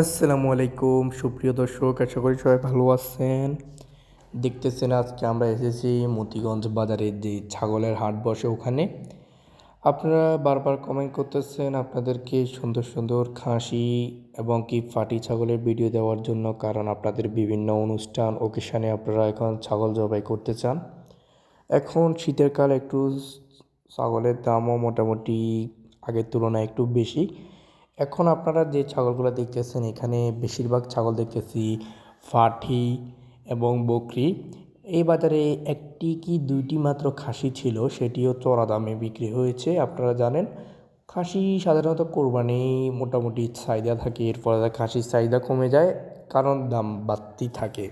আসসালামু আলাইকুম। সুপ্রিয় দর্শক, আশা করি সবাই ভালো আছেন। দেখতেছেন আজকে আমরা এসেছি মতিগঞ্জ বাজারে, যে ছাগলের হাট বসে ওখানে। আপনারা বারবার কমেন্ট করতেছেন আপনাদেরকে সুন্দর সুন্দর খাসি এবং কি ফাটি ছাগলের ভিডিও দেওয়ার জন্য, কারণ আপনাদের বিভিন্ন অনুষ্ঠান ওকেশানে আপনারা এখন ছাগল জবাই করতে চান। এখন শীতের কাল একটু ছাগলের দামও মোটামুটি আগের তুলনায় একটু বেশি। এখন আপনারা যে ছাগলগুলো দেখতেছেন, এখানে বেশিরভাগ ছাগল দেখতেছি ফাঠি এবং বকরি। এই বাজারে একটি কি দুইটি মাত্র খাসি ছিল, সেটিও চড়া দামে বিক্রি হয়েছে, আপনারা জানেন। খাসি সাধারণত কোরবানি মোটামুটি চাহিদা থাকে এরপরে খাসির চাহিদা কমে যায়, কারণ দাম বাড়তি থাকে।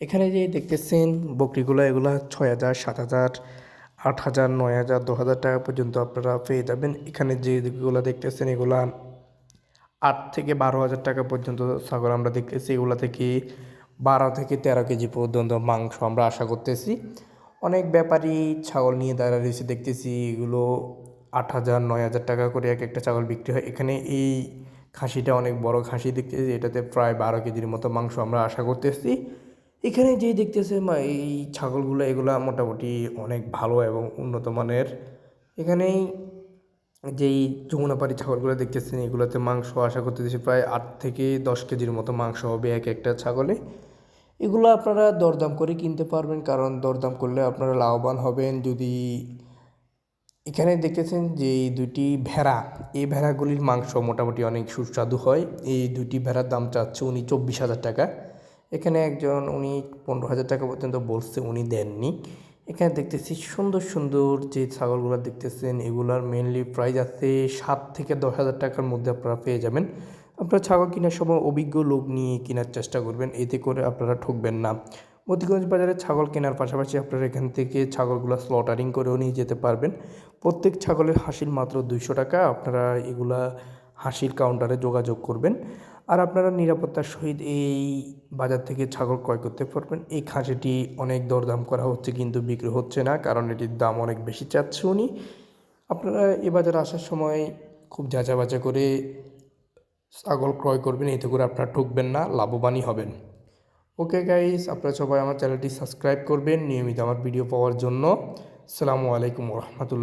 এখানে যে দেখতেছেন বকরিগুলো, এগুলা ছয় হাজার, সাত হাজার আট হাজার, নয় হাজার, দু হাজার টাকা পর্যন্ত আপনারা পেয়ে যাবেন। এখানে যেগুলো দেখতেছেন, এগুলা আট থেকে বারো হাজার টাকা পর্যন্ত ছাগল আমরা দেখতেছি। এগুলো থেকে বারো থেকে তেরো কেজি পর্যন্ত মাংস আমরা আশা করতেছি। অনেক ব্যাপারী ছাগল নিয়ে দাঁড়া রয়েছে, দেখতেছি। এগুলো আট হাজার, নয় হাজার টাকা করে এক একটা ছাগল বিক্রি হয়। এখানে এই খাসিটা অনেক বড় খাসি দেখতেছি। এটাতে প্রায় বারো কেজির মতো মাংস আমরা আশা করতেছি। এখানে যে দেখতেছে এই ছাগলগুলো, এগুলা মোটামুটি অনেক ভালো এবং উন্নত মানের। এখানেই যেই যমুনাপাড়ি ছাগলগুলো দেখতেছেন, এগুলোতে মাংস আশা করতেছি প্রায় আট থেকে দশ কেজির মতো মাংস হবে এক একটা ছাগলে। এগুলো আপনারা দরদাম করে কিনতে পারবেন, কারণ দরদাম করলে আপনারা লাভবান হবেন। যদি এখানে দেখতেছেন যে এই দুটি ভেড়া, এই ভেড়াগুলির মাংস মোটামুটি অনেক সুস্বাদু হয়। এই দুটি ভেড়ার দাম চাচ্ছে উনি চব্বিশ হাজার টাকা। এখানে একজন উনি পনেরো হাজার টাকা পর্যন্ত বলছে, উনি দেননি। এখানে দেখতেছি সুন্দর সুন্দর যে ছাগলগুলো দেখতেছেন, এগুলার মেনলি প্রাইস আছে সাত থেকে দশ হাজার টাকার মধ্যে আপনারা পেয়ে যাবেন। আপনারা ছাগল কেনার সময় অভিজ্ঞ লোক নিয়ে কেনার চেষ্টা করবেন, এতে করে আপনারা ঠকবেন না। মতিগঞ্জ বাজারে ছাগল কেনার পাশাপাশি আপনারা এখান থেকে ছাগলগুলো স্লটারিং করেও নিয়ে যেতে পারবেন। প্রত্যেক ছাগলের হাসির মাত্র দুইশো টাকা, আপনারা এগুলা হাসির কাউন্টারে যোগাযোগ করবেন। আর আপনারা নিরাপত্তার সহিত এই বাজার থেকে ছাগল ক্রয় করতে পারবেন। এই খাসিটি অনেক দরদাম করা হচ্ছে কিন্তু বিক্রি হচ্ছে না, কারণ এটির দাম অনেক বেশি চাচ্ছে উনি। আপনারা এ বাজারে আসার সময় খুব যাচা বাচা করে ছাগল ক্রয় করবেন, এতে করে আপনারা ঠকবেন না, লাভবানই হবেন। ওকে গাইস, আপনারা সবাই আমার চ্যানেলটি সাবস্ক্রাইব করবেন নিয়মিত আমার ভিডিও পাওয়ার জন্য। আসসালামু আলাইকুম রহমতুল্লাহ।